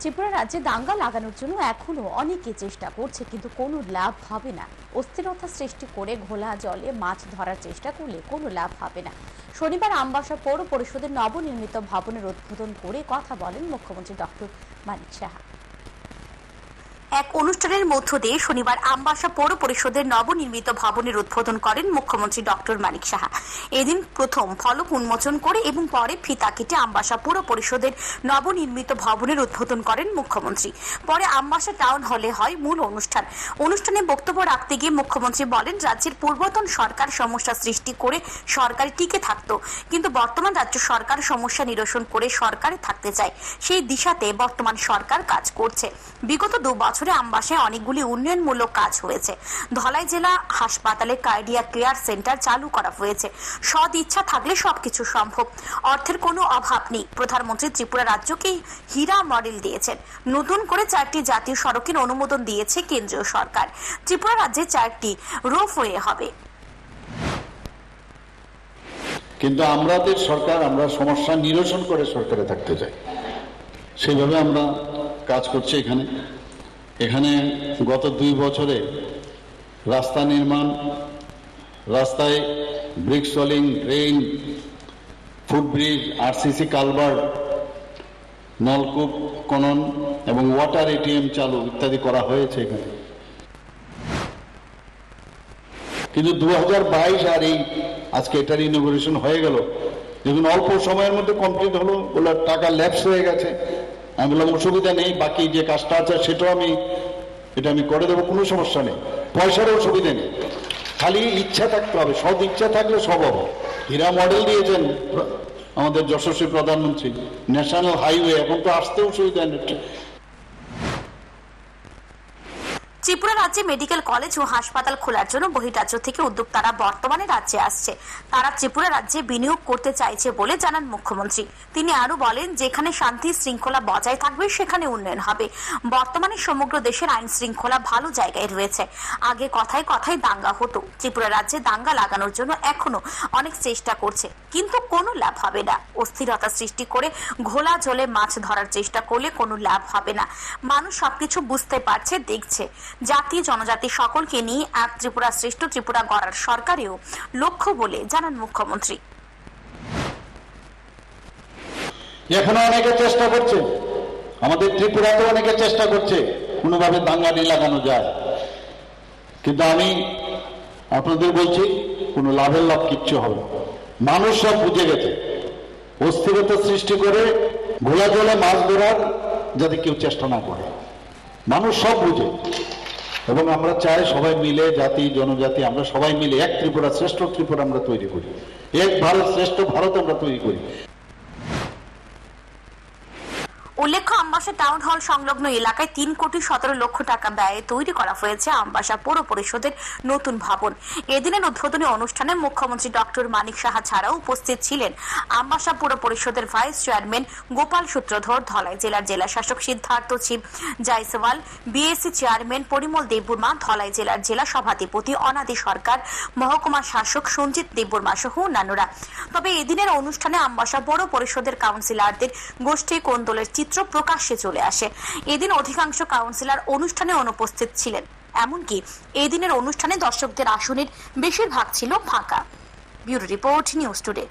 ত্রিপুরা রাজ্যে দাঙ্গা লাগানোর জন্য এখনও অনেকে চেষ্টা করছে, কিন্তু কোনো লাভ হবে না। অস্থিরতা সৃষ্টি করে ঘোলা জলে মাছ ধরার চেষ্টা করলে কোনো লাভ হবে না। শনিবার আমবাসা পৌর পরিষদের নবনির্মিত ভবনের উদ্বোধন করে কথা বলেন মুখ্যমন্ত্রী ডক্টর মানিক সাহা। এক অনুষ্ঠানের মধ্য দিয়ে শনিবার আমবাসা পৌর পরিষদের নবনির্মিত ভবনের উদ্বোধন করেন মুখ্যমন্ত্রী ডক্টর মানিক সাহা। এদিন প্রথম ফলক উন্মোচন করে এবং পরে ফিতা কেটে আমবাসা পৌর পরিষদের নবনির্মিত ভবনের উদ্বোধন করেন মুখ্যমন্ত্রী। পরে আমবাসা টাউন হলে হয় মূল অনুষ্ঠান। অনুষ্ঠানে বক্তব্য রাখতে গিয়ে মুখ্যমন্ত্রী বলেন, রাজ্যের পূর্বতন সরকার সমস্যা সৃষ্টি করে সরকার টিকে থাকতো, কিন্তু বর্তমান রাজ্য সরকার সমস্যা নিরসন করে সরকারে থাকতে চায়। সেই দিশাতে বর্তমান সরকার কাজ করছে। বিগত দু বছরে আমবাসায় অনেকগুলি উন্নয়নমূলক কাজ হয়েছে। ধলাই জেলা হাসপাতালে কার্ডিয়া কেয়ার সেন্টার চালু করা হয়েছে। সদ ইচ্ছা থাকলে সবকিছু সম্ভব। অর্থের কোনো অভাব নেই। প্রধানমন্ত্রী ত্রিপুরা রাজ্যকে হীরা মডেল দিয়েছেন। নতুন করে চারটি জাতীয় সড়কের অনুমোদন দিয়েছে কেন্দ্রীয় সরকার। ত্রিপুরা রাজ্যে চারটি রোপওয়ে হবে। কিন্তু আমাদের সরকার, আমরা সমস্যা নিরসন করে সরকারে থাকতে চাই। সেইভাবে আমরা কাজ করছি এখানে। এখানে গত দুই বছরে রাস্তা নির্মাণ, রাস্তায় brick soling drain footbridge RCC culvert নলকূপ, খনন এবং ওয়াটার এটিএম চালু ইত্যাদি করা হয়েছে এখানে। কিন্তু দু হাজার বাইশ আর এই আজকে এটার ইনোগ্রেশন হয়ে গেল। দেখুন, অল্প সময়ের মধ্যে কমপ্লিট হলো বলে টাকা ল্যাপস হয়ে গেছে। আমি বললাম, অসুবিধা নেই, বাকি যে কাজটা আছে সেটাও আমি, এটা আমি করে দেবো, কোনো সমস্যা নেই। পয়সারও অসুবিধা নেই। খালি ইচ্ছা থাকতে হবে সৎ ইচ্ছা থাকলে সব হবে। হীরা মডেল দিয়েছেন আমাদের যশস্বী প্রধানমন্ত্রী ন্যাশনাল হাইওয়ে এখন তো আসতেও সুবিধা নেই। ত্রিপুরা রাজ্যে মেডিকেল কলেজ ও হাসপাতাল খোলার জন্য বহিরাজ্য থেকে উদ্যোক্তারা বর্তমানে রাজ্যে আসছে। তারা ত্রিপুরা রাজ্যে বিনিয়োগ করতে চাইছে বলে জানান মুখ্যমন্ত্রী। তিনি আরও বলেন, যেখানে শান্তি শৃঙ্খলা বজায় থাকবে, সেখানে উন্নয়ন হবে। বর্তমানে সমগ্র দেশের আইন শৃঙ্খলা ভালো জায়গায় রয়েছে। আগে কথায় কথায় দাঙ্গা হতো। ত্রিপুরা রাজ্যে দাঙ্গা লাগানোর জন্য এখনও অনেক চেষ্টা করছে, কিন্তু কোনো লাভ হবে না। অস্থিরতা সৃষ্টি করে ঘোলা জলে মাছ ধরার চেষ্টা করলে কোনো লাভ হবে না। মানুষ সবকিছু বুঝতে পারছে, দেখছে। জাতি, জনজাতি সকলকে নিয়ে এক ত্রিপুরা শ্রেষ্ঠ ত্রিপুরা গড়ার সরকারেও লক্ষ্য বলে জানান মুখ্যমন্ত্রী। এখনও অনেকে চেষ্টা করছে। আমাদের ত্রিপুরাতে অনেকে চেষ্টা করছে কোনোভাবে দাঙ্গানি লাগানো যায়। কিন্তু আমি আপনাদের বলছি, কোনো লাভের লাভ কিচ্ছু হবে মানুষ সব বুঝে গেছে। অস্থিরতা সৃষ্টি করে ঘোলা জলে মাছ ধরার যাতে কেউ চেষ্টা না করে। মানুষ সব বুঝে। এবং আমরা চাই সবাই মিলে, জাতি, জনজাতি, আমরা সবাই মিলে, এক ত্রিপুরা শ্রেষ্ঠ ত্রিপুরা আমরা তৈরি করি। এক ভারত শ্রেষ্ঠ ভারত আমরা তৈরি করি। উল্লেখ্য, আমবাসা টাউন হল সংলগ্ন এলাকায় তিন কোটি সতেরো লক্ষ টাকা ব্যয়ে তৈরি করা হয়েছে আমবাসা পৌর পরিষদের নতুন ভবন। এদিনের উদ্বোধনী অনুষ্ঠানে মুখ্যমন্ত্রী ডক্টর মানিক সাহা ছাড়াও উপস্থিত ছিলেন আমবাসা পৌর পরিষদের ভাইস চেয়ারম্যান গোপাল সূত্রধর, ধলাই জেলার জেলা শাসক সিদ্ধার্থ ছিপ, জাইসওয়াল বিএসসি চেয়ারম্যান পরিমল দেববর্মা, ধলাই জেলার জেলা সভাধিপতি অনাদি সরকার মহকুমা শাসক সঞ্জিত দেববর্মা সহ অন্যান্যরা। তবে এদিনের অনুষ্ঠানে আমবাসা পৌর পরিষদের কাউন্সিলরদের গোষ্ঠী কোন্দলের চিত্র প্রকাশ্যে চলে আসে। এদিন অধিকাংশ কাউন্সিলর অনুষ্ঠানে অনুপস্থিত ছিলেন। এমনকি এদিনের অনুষ্ঠানে দর্শকদের আসনের বেশিরভাগ ছিল ফাঁকা। Bureau report news today.